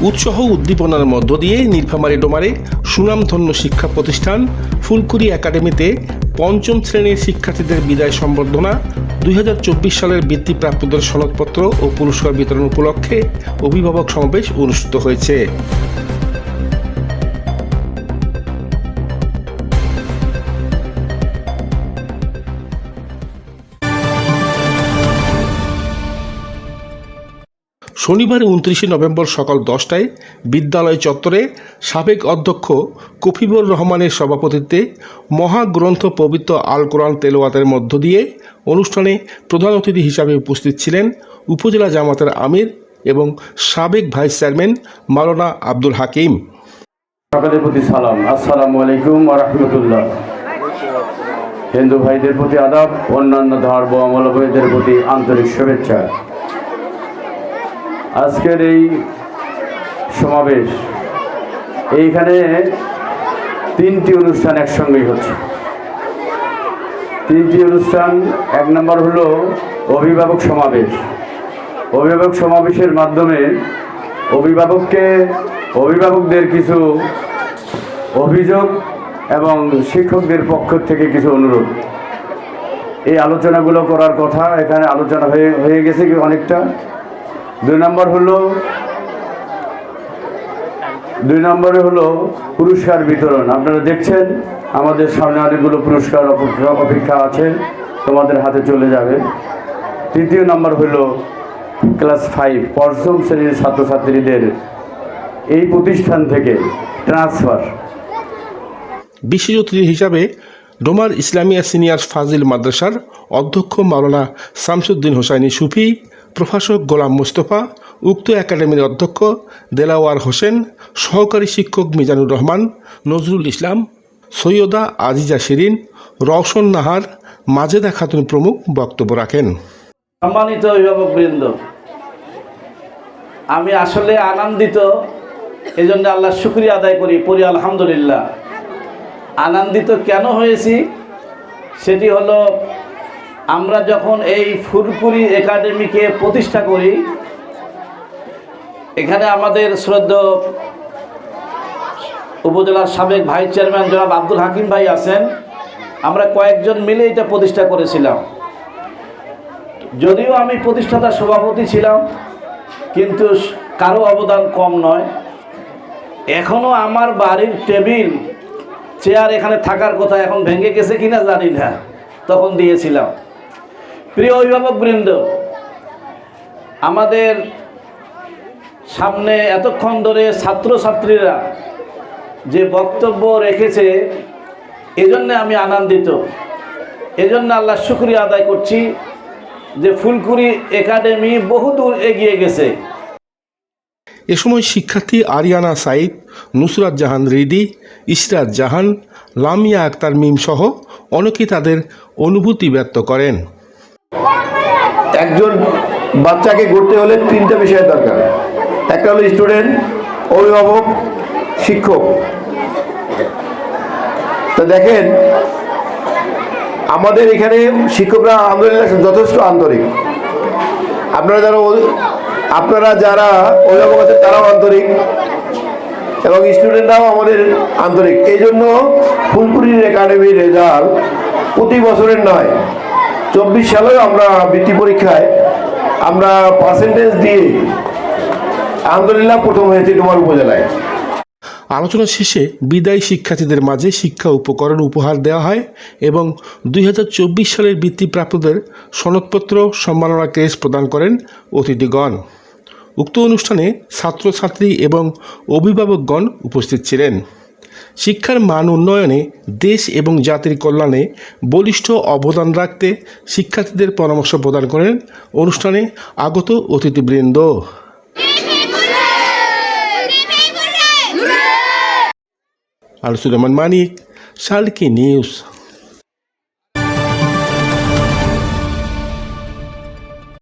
উৎসাহ উদ্দীপনার মধ্য দিয়ে নীলফামারী ডোমারে সুনামধন্য শিক্ষা প্রতিষ্ঠান ফুলকুড়ি একাডেমিতে পঞ্চম শ্রেণির শিক্ষার্থীদের বিদায় সম্বর্ধনা দুই হাজার চব্বিশ সালের বৃত্তিপ্রাপ্তদের সনদপত্র ও পুরস্কার বিতরণ উপলক্ষে অভিভাবক সমাবেশ অনুষ্ঠিত হয়েছে। শনিবার উনত্রিশে নভেম্বর সকাল দশটায় বিদ্যালয় চত্বরে সাবেক অধ্যক্ষ কফিবুর রহমানের সভাপতিত্বে মহাগ্রন্থ পবিত্র আল কোরআন তেলোয়াতের মধ্য দিয়ে অনুষ্ঠানে প্রধান অতিথি হিসাবে উপস্থিত ছিলেন উপজেলা জামাতের আমির এবং সাবেক ভাইস চেয়ারম্যান মাওলানা আব্দুল হাকিম। সকলের প্রতি সালাম। আসসালামু আলাইকুম রহমতুল্লাহ। হিন্দু ভাইদের প্রতি আদাব, অন্যান্য ধর্ম অমলভাইদের প্রতি আন্তরিক শুভেচ্ছা। আজকের এই সমাবেশ, এইখানে তিনটি অনুষ্ঠান একসঙ্গেই হচ্ছে। তিনটি অনুষ্ঠান, এক নম্বর হলো অভিভাবক সমাবেশ। অভিভাবক সমাবেশের মাধ্যমে অভিভাবককে, অভিভাবকদের কিছু অভিযোগ এবং শিক্ষকদের পক্ষ থেকে কিছু অনুরোধ। এই আলোচনাগুলো করার কথা এখানে আলোচনা হয়ে হয়ে গেছে কি অনেকটা? দুই নম্বর হলো, দুই নম্বরে হলো পুরস্কার বিতরণ। আপনারা দেখছেন, আমাদের সামনে অনেকগুলো পুরস্কার অপেক্ষা আছে, তোমাদের হাতে চলে যাবে। তৃতীয় নম্বর হলো ক্লাস ফাইভ, পঞ্চম শ্রেণির ছাত্রছাত্রীদের এই প্রতিষ্ঠান থেকে ট্রান্সফার। বিশেষ অতিথি হিসাবে ডোমার ইসলামিয়া সিনিয়র ফাজিল মাদ্রাসার অধ্যক্ষ মাওলানা শামসুদ্দিন হোসাইনি সুফি প্রভাষক গোলাম মুস্তফা, উক্ত একাডেমির অধ্যক্ষ দেলাওয়ার হোসেন, সহকারী শিক্ষক মিজানুর রহমান, নজরুল ইসলাম, সৈয়দা আজিজা শিরিন, রওশন নাহার, মাজেদা খাতুন প্রমুখ বক্তব্য রাখেন। সম্মানিত অভিভাবক বৃন্দ আমি আসলে আনন্দিত এই জন্য আল্লাহ শুক্রিয়া আদায় করি, পড়ি আলহামদুলিল্লাহ। আনন্দিত কেন হয়েছি? সেটি হলো আমরা যখন এই ফুরপুরি একাডেমিকে প্রতিষ্ঠা করি, এখানে আমাদের শ্রদ্ধ উপজেলার সাবেক ভাইস চেয়ারম্যান জনাব আব্দুল হাকিম ভাই আছেন। আমরা কয়েকজন মিলে এটা প্রতিষ্ঠা করেছিলাম। যদিও আমি প্রতিষ্ঠাতার সভাপতি ছিলাম, কিন্তু কারও অবদান কম নয়। এখনও আমার বাড়ির টেবিল, চেয়ার এখানে থাকার কথা এখন ভেঙে গেছে কিনা জানি না, তখন দিয়েছিলাম। প্রিয় অভিভাবক বৃন্দ আমাদের সামনে এতক্ষণ ধরে ছাত্রছাত্রীরা যে বক্তব্য রেখেছে, এজন্য আমি আনন্দিত। এজন্য আল্লাহ শুক্রিয়া আদায় করছি যে ফুলকুড়ি একাডেমি বহুদূর এগিয়ে গেছে। এ সময় শিক্ষার্থী আরিয়ানা সাইদ, নুসরাত জাহান রিদি ইসরাত জাহান, লামিয়া আক্তার মিম সহ অনেকেই তাদের অনুভূতি ব্যক্ত করেন। একজন বাচ্চাকে গড়তে হলে তিনটা বিষয়ের দরকার। একটা হলো স্টুডেন্ট অভিভাবক, শিক্ষক। তো দেখেন, আমাদের এখানে শিক্ষকরা আলহামদুলিল্লাহ যথেষ্ট আন্তরিক। আপনারা যারা আপনারা যারা অভিভাবক আছেন, তারাও আন্তরিক এবং স্টুডেন্টরাও আমাদের আন্তরিক। এই জন্য ফুলপুরির একাডেমির রেজাল্ট প্রতি বছরের নয়। চব্বিশ সালেও আমরা বৃত্তি পরীক্ষায় আমরা পার্সেন্টেজ দিয়ে আলহামদুলিল্লাহ প্রথম হয়েছি তোমার উপজেলায়। আলোচনা শেষে বিদায়ী শিক্ষার্থীদের মাঝে শিক্ষা উপকরণ উপহার দেওয়া হয় এবং দুই হাজার চব্বিশ সালের বৃত্তিপ্রাপ্তদের সনদপত্র সম্মাননা কেস প্রদান করেন অতিথিগণ। উক্ত অনুষ্ঠানে ছাত্রছাত্রী এবং অভিভাবকগণ উপস্থিত ছিলেন। শিক্ষার মান উন্নয়নে দেশ এবং জাতির কল্যাণে বলিষ্ঠ অবদান রাখতে শিক্ষার্থীদের পরামর্শ প্রদান করেন অনুষ্ঠানে আগত অতিথিবৃন্দ। আলসুরহমান মানিক সালকি নিউজ।